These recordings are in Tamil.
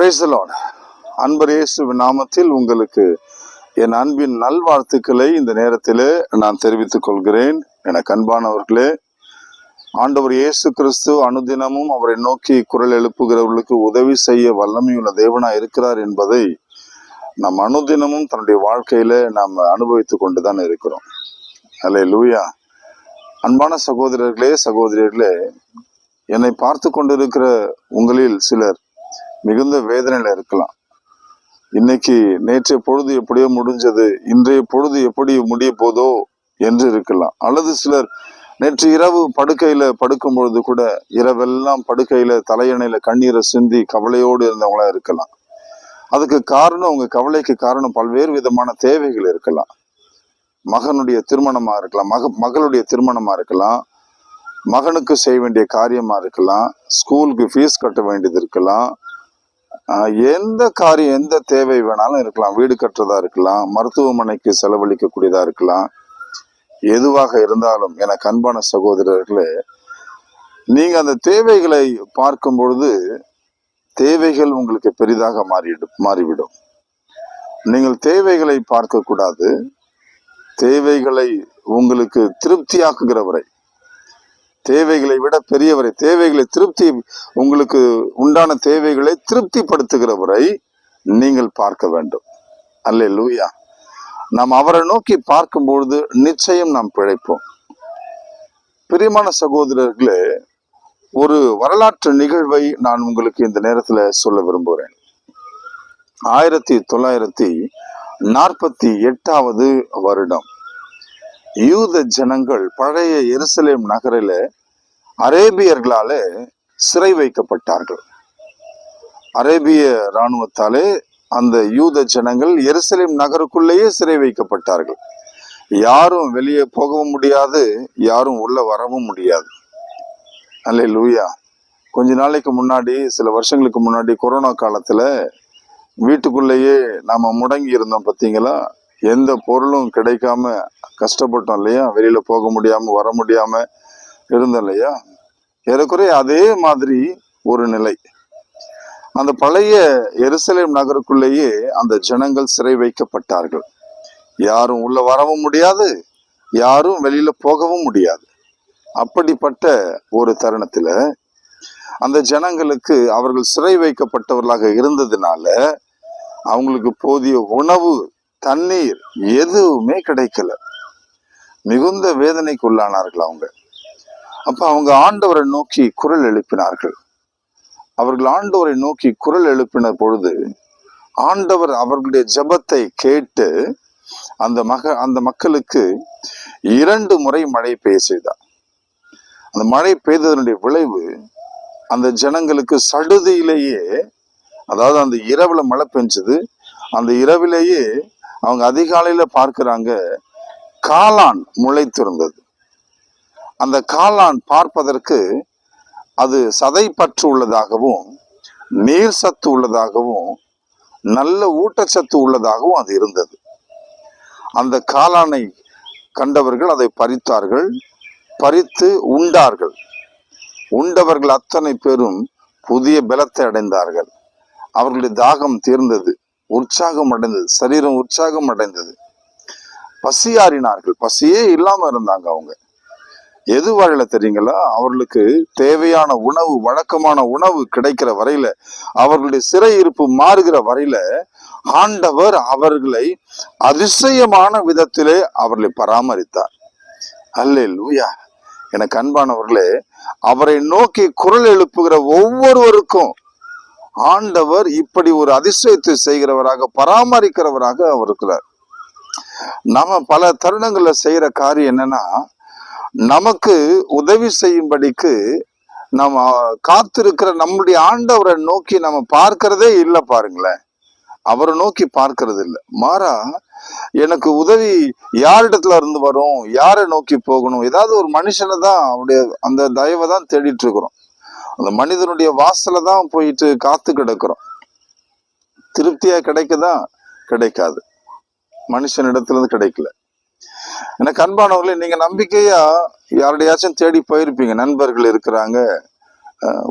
பிரைசலோன் அன்பர் இயேசு நாமத்தில் உங்களுக்கு என் அன்பின் நல்வாழ்த்துக்களை இந்த நேரத்தில் நான் தெரிவித்துக் கொள்கிறேன். எனக்கு அன்பானவர்களே ஆண்டவர் இயேசு கிறிஸ்து அனுதினமும் அவரை நோக்கி குரல் எழுப்புகிறவர்களுக்கு உதவி செய்ய வல்லமையுள்ள தேவனா இருக்கிறார் என்பதை நாம் அனுதினமும் தன்னுடைய வாழ்க்கையில நாம் அனுபவித்துக் கொண்டுதான் இருக்கிறோம். அல்ல லூயா அன்பான சகோதரர்களே சகோதரிகளே என்னை பார்த்து கொண்டிருக்கிற உங்களில் சிலர் மிகுந்த வேதனையில் இருக்கலாம். இன்னைக்கு நேற்றைய பொழுது எப்படியோ முடிஞ்சது இன்றைய பொழுது எப்படி முடிய போதோ என்று இருக்கலாம். அல்லது சிலர் நேற்று இரவு படுக்கையில படுக்கும் பொழுது கூட இரவெல்லாம் படுக்கையில தலையணையில கண்ணீரை சிந்தி கவலையோடு இருந்தவங்களா இருக்கலாம். அதுக்கு காரணம் உங்க கவலைக்கு காரணம் பல்வேறு விதமான தேவைகள் இருக்கலாம். மகனுடைய திருமணமா இருக்கலாம் மக மகளுடைய திருமணமா இருக்கலாம் மகனுக்கு செய்ய வேண்டிய காரியமா இருக்கலாம் ஸ்கூலுக்கு ஃபீஸ் கட்ட வேண்டியது இருக்கலாம் எந்த காரியம் எந்த தேவை வேணாலும் இருக்கலாம். வீடு கட்டுறதா இருக்கலாம் மருத்துவமனைக்கு செலவழிக்கக்கூடியதா இருக்கலாம். எதுவாக இருந்தாலும் எனக்கு அன்பான சகோதரர்களே நீங்க அந்த தேவைகளை பார்க்கும் பொழுது தேவைகள் உங்களுக்கு பெரிதாக மாறிடும் மாறிவிடும். நீங்கள் தேவைகளை பார்க்க கூடாது தேவைகளை உங்களுக்கு திருப்தியாக்குகிறவரை தேவைகளை விட பெரியவரை தேவைகளை திருப்தி உங்களுக்கு உண்டான தேவைகளை திருப்திப்படுத்துகிறவரை நீங்கள் பார்க்க வேண்டும். அல்ல லூயா நாம் அவரை நோக்கி பார்க்கும்பொழுது நிச்சயம் நாம் பிழைப்போம். பிரியமான சகோதரர்களே ஒரு வரலாற்று நிகழ்வை நான் உங்களுக்கு இந்த நேரத்தில் சொல்ல விரும்புகிறேன். ஆயிரத்தி தொள்ளாயிரத்தி நாற்பத்தி எட்டாவது வருடம். யூத ஜனங்கள் பழைய எருசலேம் நகரில் அரேபியர்களால சிறை வைக்கப்பட்டார்கள். அரேபிய இராணுவத்தாலே அந்த யூத ஜனங்கள் எருசலேம் நகருக்குள்ளேயே சிறை வைக்கப்பட்டார்கள். யாரும் வெளியே போகவும் முடியாது யாரும் உள்ள வரவும் முடியாது. அல்ல லூயா கொஞ்ச நாளைக்கு முன்னாடி சில வருஷங்களுக்கு முன்னாடி கொரோனா காலத்தில் வீட்டுக்குள்ளேயே நாம் முடங்கி இருந்தோம் பார்த்தீங்களா எந்த பொருளும் கிடைக்காம கஷ்டப்பட்டோம் இல்லையா? வெளியில் போக முடியாம வர முடியாம இருந்தோம் இல்லையா? ஏறக்குறைய அதே மாதிரி ஒரு நிலை. அந்த பழைய எருசலேம் நகருக்குள்ளேயே அந்த ஜனங்கள் சிறை வைக்கப்பட்டார்கள். யாரும் உள்ள வரவும் முடியாது யாரும் வெளியில போகவும் முடியாது. அப்படிப்பட்ட ஒரு தருணத்துல அந்த ஜனங்களுக்கு அவர்கள் சிறை வைக்கப்பட்டவர்களாக இருந்ததுனால அவங்களுக்கு போதிய உணவு தண்ணீர் எதுவுமே கிடைக்கல. மிகுந்த வேதனைக்கு உள்ளானார்கள் அவங்க. அப்ப அவங்க ஆண்டவரை நோக்கி குரல் எழுப்பினார்கள். அவர்கள் ஆண்டவரை நோக்கி குரல் எழுப்பின பொழுது ஆண்டவர் அவர்களுடைய ஜெபத்தை கேட்டு அந்த மக அந்த மக்களுக்கு இரண்டு முறை மழை பெய்ய செய்தார். அந்த மழை பெய்ததனுடைய விளைவு அந்த ஜனங்களுக்கு சடுதியிலேயே அதாவது அந்த இரவுல மழை பெஞ்சது அந்த இரவிலேயே அவங்க அதிகாலையில பார்க்கிறாங்க காளான் முளைத்திருந்தது. அந்த காளான் பார்ப்பதற்கு அது சதை பற்று உள்ளதாகவும் நீர் சத்து உள்ளதாகவும் நல்ல ஊட்டச்சத்து உள்ளதாகவும் அது இருந்தது. அந்த காளானை கண்டவர்கள் அதை பறித்தார்கள் பறித்து உண்டார்கள். உண்டவர்கள் அத்தனை பேரும் புதிய பலத்தை அடைந்தார்கள். அவர்களுடைய தாகம் தீர்ந்தது. உற்சாகம் அடைந்தது சரீரம் உற்சாகம் அடைந்தது பசியாறினார்கள். பசியே இல்லாம இருந்தாங்க அவங்க. எது வரையில தெரியுங்களா? அவர்களுக்கு தேவையான உணவு வழக்கமான உணவு கிடைக்கிற வரையில அவர்களுடைய சிறை இருப்பு மாறுகிற வரையில ஆண்டவர் அவர்களை அதிசயமான விதத்திலே அவர்களை பராமரித்தார். அல்லே லூயா எனக்கு அன்பானவர்களே அவரை நோக்கி குரல் எழுப்புகிற ஒவ்வொருவருக்கும் ஆண்டவர் இப்படி ஒரு அதிசயத்தை செய்கிறவராக பராமரிக்கிறவராக அவர் இருக்கிறார். நம்ம பல தருணங்கள்ல செய்யற காரியம் என்னன்னா நமக்கு உதவி செய்யும்படிக்கு நம்ம காத்திருக்கிற நம்முடைய ஆண்டவரை நோக்கி நம்ம பார்க்கிறதே இல்லை பாருங்களேன். அவரை நோக்கி பார்க்கறது இல்லை. மாறா எனக்கு உதவி யாரிடத்துல இருந்து வரும்? யாரை நோக்கி போகணும்? ஏதாவது ஒரு மனுஷனை தான் அவருடைய அந்த தயவை தான் தேடிட்டு இருக்கிறோம். அந்த மனிதனுடைய வாசல தான் போயிட்டு காத்து கிடக்கிறோம். திருப்தியா கிடைக்குதா? கிடைக்காது. மனுஷனிடத்துல இருந்து கிடைக்கல. எனக்கு அன்பானவர்களே நீங்க நம்பிக்கையா யாருடையாச்சும் தேடி போயிருப்பீங்க. நண்பர்கள் இருக்கிறாங்க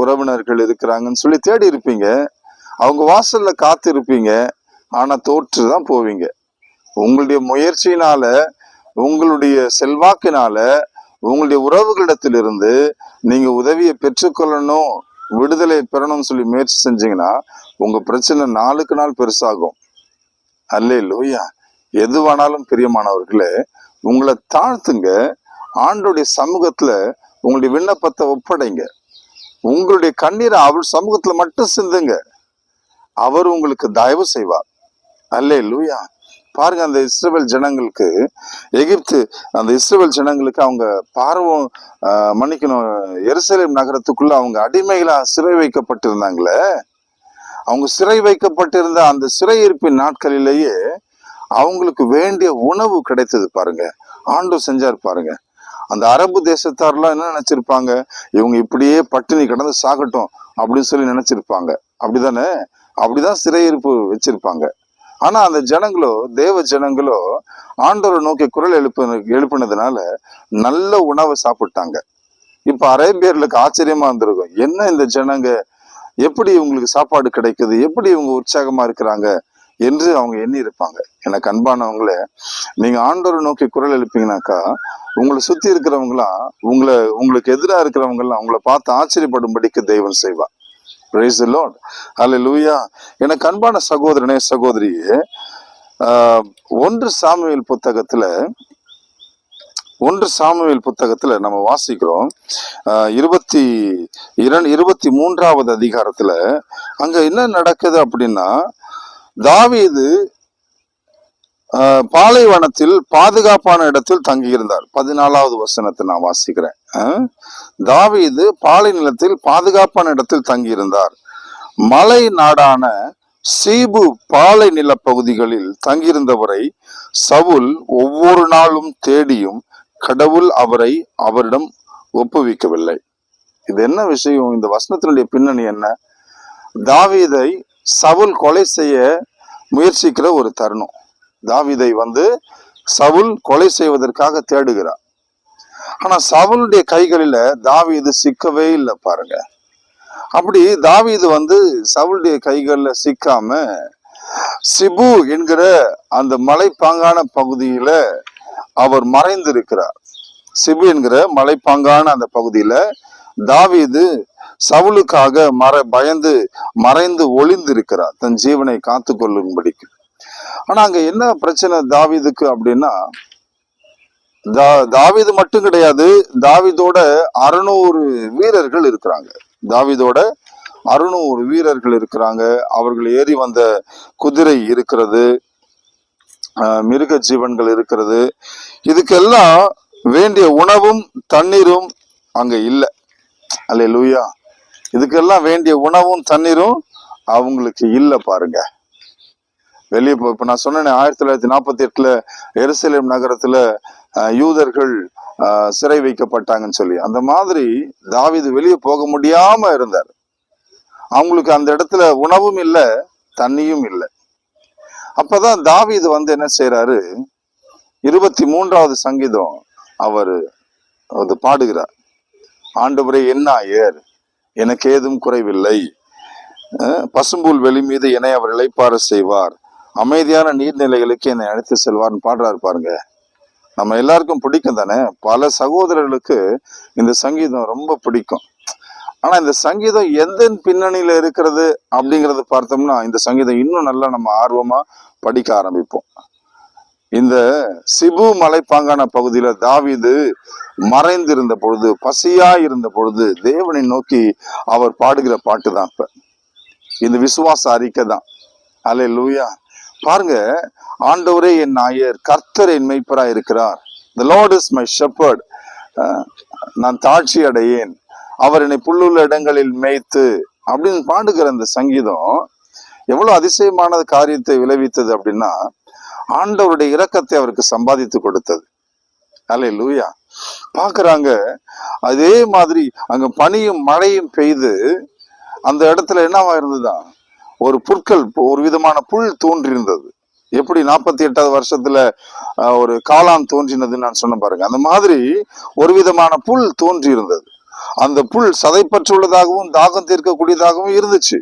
உறவினர்கள் இருக்கிறாங்கன்னு சொல்லி தேடி இருப்பீங்க. அவங்க வாசல்ல காத்திருப்பீங்க ஆனா தோற்று தான் போவீங்க. உங்களுடைய முயற்சியினால உங்களுடைய செல்வாக்கினால உங்களுடைய உறவுகளிடத்திலிருந்து நீங்க உதவியை பெற்றுக்கொள்ளணும் விடுதலை பெறணும்னு சொல்லி முயற்சி செஞ்சீங்கன்னா உங்க பிரச்சனை நாளுக்கு நாள் பெருசாகும். அல்லே லூயா எதுவானாலும் பிரியமானவர்களே உங்களை தாழ்த்துங்க. ஆண்டுடைய சமூகத்துல உங்களுடைய விண்ணப்பத்தை ஒப்படைங்க. உங்களுடைய கண்ணீரை அவர் சமூகத்துல மட்டும் சிந்துங்க. அவர் உங்களுக்கு தயவு செய்வார். அல்லே லூயா பாருங்க அந்த இஸ்ரேல் ஜனங்களுக்கு எகிப்து அந்த இஸ்ரேல் ஜனங்களுக்கு அவங்க பார்வம் மன்னிக்கணும் எருசலேம் நகரத்துக்குள்ள அவங்க அடிமைகளாக சிறை வைக்கப்பட்டிருந்தாங்களே? அவங்க சிறை வைக்கப்பட்டிருந்த அந்த சிறையிருப்பின் நாட்களிலேயே அவங்களுக்கு வேண்டிய உணவு கிடைத்தது பாருங்க. ஆண்டு செஞ்சார் பாருங்க. அந்த அரபு தேசத்தார்லாம் என்ன நினைச்சிருப்பாங்க? இவங்க இப்படியே பட்டினி கடந்து சாகட்டும் அப்படின்னு சொல்லி நினைச்சிருப்பாங்க. அப்படிதானே? அப்படிதான் சிறையிருப்பு வச்சிருப்பாங்க. ஆனா அந்த ஜனங்களோ தேவ ஜனங்களோ ஆண்டவரை நோக்கி குரல் எழுப்பு எழுப்பினதுனால நல்ல உணவை சாப்பிட்டாங்க. இப்ப அரேபியர்களுக்கு ஆச்சரியமா இருந்திருக்கும். என்ன இந்த ஜனங்க? எப்படி இவங்களுக்கு சாப்பாடு கிடைக்குது? எப்படி இவங்க உற்சாகமா இருக்கிறாங்க? என்று அவங்க எண்ணி இருப்பாங்க எனக்கு அன்பானவங்களே நீங்க ஆண்டோரை நோக்கி குரல் எழுப்பீங்கனாக்கா உங்களை சுத்தி இருக்கிறவங்களாம் உங்களை உங்களுக்கு எதிரா இருக்கிறவங்க எல்லாம் உங்களை பார்த்து ஆச்சரியப்படும்படிக்கு தெய்வம் செய்வா பிரைஸ் அல்ல லூயா எனக்கு அன்பான சகோதரனே சகோதரியே ஒன்று சாமுவேல் புத்தகத்தில் ஒன்று சாமுவேல் புத்தகத்தில் நம்ம வாசிக்கிறோம். இருபத்தி இரண்டு இருபத்தி மூன்றாவது அதிகாரத்தில் அங்கே என்ன நடக்குது அப்படின்னா தாவீது பாலைவனத்தில் பாதுகாப்பான இடத்தில் தங்கியிருந்தார். பதினாலாவது வசனத்தை நான் வாசிக்கிறேன். தாவீது பாலை நிலத்தில் பாதுகாப்பான இடத்தில் தங்கியிருந்தார். மலை நாடான சீபு பாலை நில பகுதிகளில் தங்கியிருந்தவரை சவுல் ஒவ்வொரு நாளும் தேடியும் கடவுள் அவரை அவரிடம் ஒப்புவிக்கவில்லை. இது என்ன விஷயம்? இந்த வசனத்தினுடைய பின்னணி என்ன? தாவீதை சவுல் கொலை செய்ய முயற்சிக்கிற ஒரு தருணம். தாவிதை வந்து சவுல் கொலை செய்வதற்காக தேடுகிறார். ஆனா சவுளுடைய கைகளில தாவீது சிக்கவே இல்லை பாருங்க. அப்படி தாவீது வந்து சவுளுடைய கைகளில் சிக்காம சிபு என்கிற அந்த மலைப்பாங்கான பகுதியில அவர் மறைந்திருக்கிறார். சிபு என்கிற மலைப்பாங்கான அந்த பகுதியில தாவீது சவுலுக்காக மற பயந்து மறைந்து ஒளிந்திருக்கிறார். தன் ஜீவனை காத்து கொள்ளும்படிக்கு ஆனா அங்க என்ன பிரச்சனை தாவீதுக்கு அப்படின்னா தா தாவிது மட்டும் கிடையாது தாவிதோட அறுநூறு வீரர்கள் இருக்கிறாங்க. தாவிதோட அறுநூறு வீரர்கள் இருக்கிறாங்க. அவர்கள் ஏறி வந்த குதிரை இருக்கிறது மிருக ஜீவன்கள் இருக்கிறது. இதுக்கெல்லாம் வேண்டிய உணவும் தண்ணீரும் அங்க இல்லை. அல்ல லூயா இதுக்கெல்லாம் வேண்டிய உணவும் தண்ணீரும் அவங்களுக்கு இல்லை பாருங்க. வெளியே இப்போ இப்போ நான் சொன்னேனே ஆயிரத்தி தொள்ளாயிரத்தி நாற்பத்தி எட்டில் எருசலேம் நகரத்தில் யூதர்கள் சிறை வைக்கப்பட்டாங்கன்னு சொல்லி. அந்த மாதிரி தாவீது வெளியே போக முடியாம இருந்தார். அவங்களுக்கு அந்த இடத்துல உணவும் இல்லை தண்ணியும் இல்லை. அப்பதான் தாவீது வந்து என்ன செய்யறாரு இருபத்தி மூன்றாவது சங்கீதம் அவர் அது பாடுகிறார். ஆண்டவரே என்ன ஆயர் எனக்கு ஏதும் குறைவில்லை. பசும்புல் வெளி மீது என்னை அவர் இளைப்பாற செய்வார். அமைதியான நீர்நிலைகளுக்கு என்னை அழைத்து செல்வார்னு பாடுறாரு பாருங்க. நம்ம எல்லாருக்கும் பிடிக்கும் தானே? பல சகோதரர்களுக்கு இந்த சங்கீதம் ரொம்ப பிடிக்கும். ஆனா இந்த சங்கீதம் எந்த பின்னணியில இருக்கிறது அப்படிங்கறத பார்த்தோம்னா இந்த சங்கீதம் இன்னும் நல்லா நம்ம ஆர்வமா படிக்க ஆரம்பிப்போம். இந்த சிபு மலைப்பாங்கான பகுதியில தாவிது மறைந்திருந்த பொழுது பசியா இருந்த பொழுது தேவனை நோக்கி அவர் பாடுகிற பாட்டு தான் இப்ப. இந்த விசுவாச அறிக்கை தான். அலே லூயா பாருங்க ஆண்டவரே என் நாயர் கர்த்தர் என் மெய்ப்பரா இருக்கிறார். The Lord is my shepherd நான் தாட்சி அடையேன். அவர் என்னை புல்லுள்ள இடங்களில் மேய்த்து அப்படின்னு பாடுகிற அந்த சங்கீதம் எவ்வளவு அதிசயமான காரியத்தை விளைவித்தது அப்படின்னா ஆண்டவருடைய இரக்கத்தை அவருக்கு சம்பாதித்து கொடுத்தது. அலே லூயா பாக்குறாங்க அதே மாதிரி அங்க பனியும் மழையும் பெய்து அந்த இடத்துல என்னவா இருந்துதான் ஒரு புற்கள் ஒரு விதமான புல் தோன்றியிருந்தது. எப்படி நாற்பத்தி எட்டாவது வருஷத்துல ஒரு காளான் தோன்றினதுன்னு நான் சொன்ன பாருங்க. அந்த மாதிரி ஒரு விதமான புல் தோன்றி இருந்தது அந்த புல் சதைப்பற்றுள்ளதாகவும் தாகம் தீர்க்கக்கூடியதாகவும் இருந்துச்சு.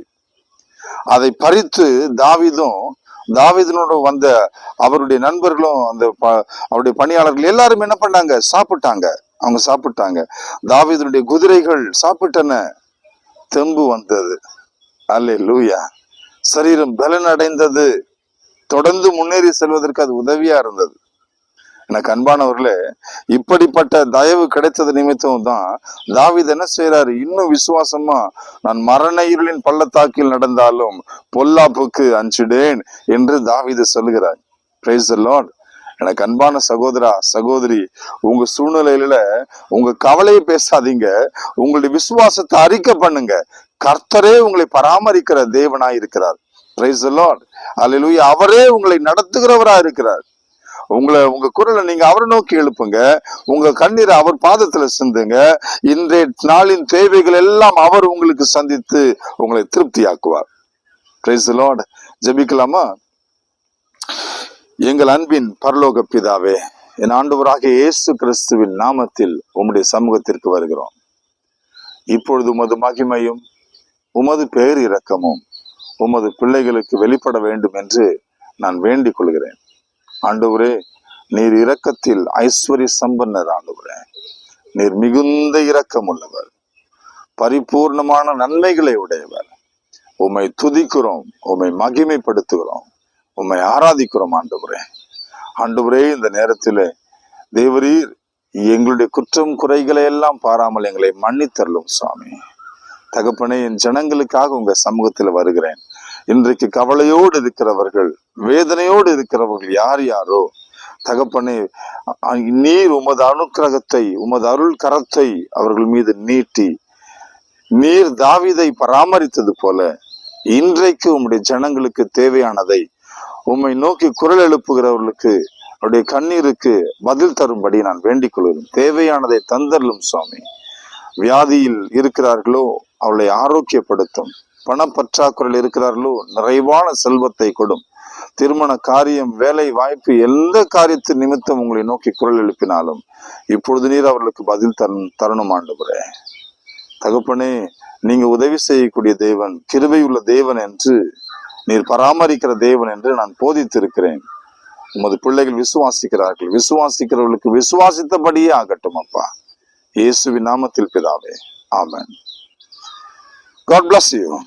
அதை பறித்து தாவிதும் தாவிதனோட வந்த அவருடைய நண்பர்களும் அந்த ப- அவருடைய பணியாளர்கள் எல்லாரும் என்ன பண்ணாங்க? சாப்பிட்டாங்க. அவங்க சாப்பிட்டாங்க. தாவிதனுடைய குதிரைகள் சாப்பிட்டன. தெம்பு வந்தது. அல்ல லூயா சரீரம் பலனடைந்தது. தொடர்ந்து முன்னேறி செல்வதற்கு அது உதவியா இருந்தது. எனக்கு அன்பானவர்களே இப்படிப்பட்ட தயவு கிடைத்தது நிமித்தம் தான் தாவித என்ன செய்யறாரு இன்னும் விசுவாசமா நான் மரண இருளின் பள்ளத்தாக்கில் நடந்தாலும் பொல்லாப்புக்கு அஞ்சிடேன் என்று தாவீது சொல்லுகிறார். பிரைஸ் லார்ட் எனக்கு அன்பான சகோதரா சகோதரி உங்க சூழ்நிலையில உங்க கவலையை பேசாதீங்க. உங்களுடைய விசுவாசத்தை அறிக்கை பண்ணுங்க. கர்த்தரே உங்களை பராமரிக்கிற தேவனாய் இருக்கிறார். பிரைஸ் லார்ட் அல்லேலூயா அவரே உங்களை நடத்துகிறவரா இருக்கிறார். உங்களை உங்க குரலை நீங்க அவரை நோக்கி எழுப்புங்க. உங்க கண்ணீரை அவர் பாதத்துல சிந்துங்க. இன்றைய நாளின் தேவைகள் எல்லாம் அவர் உங்களுக்கு சந்தித்து உங்களை திருப்தியாக்குவார். பிரைஸ் லார்ட் ஜெபிக்கலாமா? எங்கள் அன்பின் பரலோக பிதாவே என் ஆண்டவராக இயேசு கிறிஸ்துவின் நாமத்தில் உம்முடைய சமூகத்திற்கு வருகிறோம். இப்பொழுது உமது மகிமையும் உமது பேர் இரக்கமும் உமது பிள்ளைகளுக்கு வெளிப்பட வேண்டும் என்று நான் வேண்டிக் கொள்கிறேன். ஆண்டவரே நீர் இரக்கத்தில் ஐஸ்வர்ய சம்பன்னர் ஆண்டவரே. நீர் மிகுந்த இரக்கம் உள்ளவர். பரிபூர்ணமான நன்மைகளை உடையவர். உம்மை துதிக்கிறோம் உம்மை மகிமைப்படுத்துகிறோம் உம்மை ஆராதிக்கிறோம் ஆண்டவரே. ஆண்டவரே இந்த நேரத்தில் தேவரீர் எங்களுடைய குற்றம் குறைகளை எல்லாம் பாராமல் எங்களை மன்னித்தரலும் சுவாமி தகப்பனே என் ஜனங்களுக்காக உங்க சமூகத்தில் வருகிறேன். இன்றைக்கு கவலையோடு இருக்கிறவர்கள் வேதனையோடு இருக்கிறவர்கள் யார் யாரோ? தகப்பனே நீர் உமது அனுக்கிரகத்தை உமது அருள் கரத்தை அவர்கள் மீது நீட்டி நீர் தாவிதை பராமரித்தது போல இன்றைக்கு உம்முடைய ஜனங்களுக்கு தேவையானதை உம்மை நோக்கி குரல் எழுப்புகிறவர்களுக்கு அவருடைய கண்ணீருக்கு பதில் தரும்படி நான் வேண்டிக் கொள்கிறேன். தேவையானதை தந்தரலும் சுவாமி. வியாதியில் இருக்கிறார்களோ அவளை ஆரோக்கியப்படுத்தும். பணப்பற்றாக்குறையில் இருக்கிறார்களோ நிறைவான செல்வத்தை கொடும். திருமண காரியம் வேலை வாய்ப்பு எந்த காரியத்தின் நிமித்தம் உங்களை நோக்கி குரல் எழுப்பினாலும் இப்பொழுது நீர் அவர்களுக்கு பதில் தரணும் தருணம் ஆண்டவரே. தகப்பனே நீங்க உதவி செய்யக்கூடிய தேவன் கிருபையுள்ள தேவன் என்று நீர் பராமரிக்கிற தேவன் என்று நான் போதித்திருக்கிறேன். உமது பிள்ளைகள் விசுவாசிக்கிறார்கள். விசுவாசிக்கிறவர்களுக்கு விசுவாசித்தபடியே ஆகட்டும் அப்பா. இயேசுவின் நாமத்தில் பிதாவே. ஆமேன். God bless you.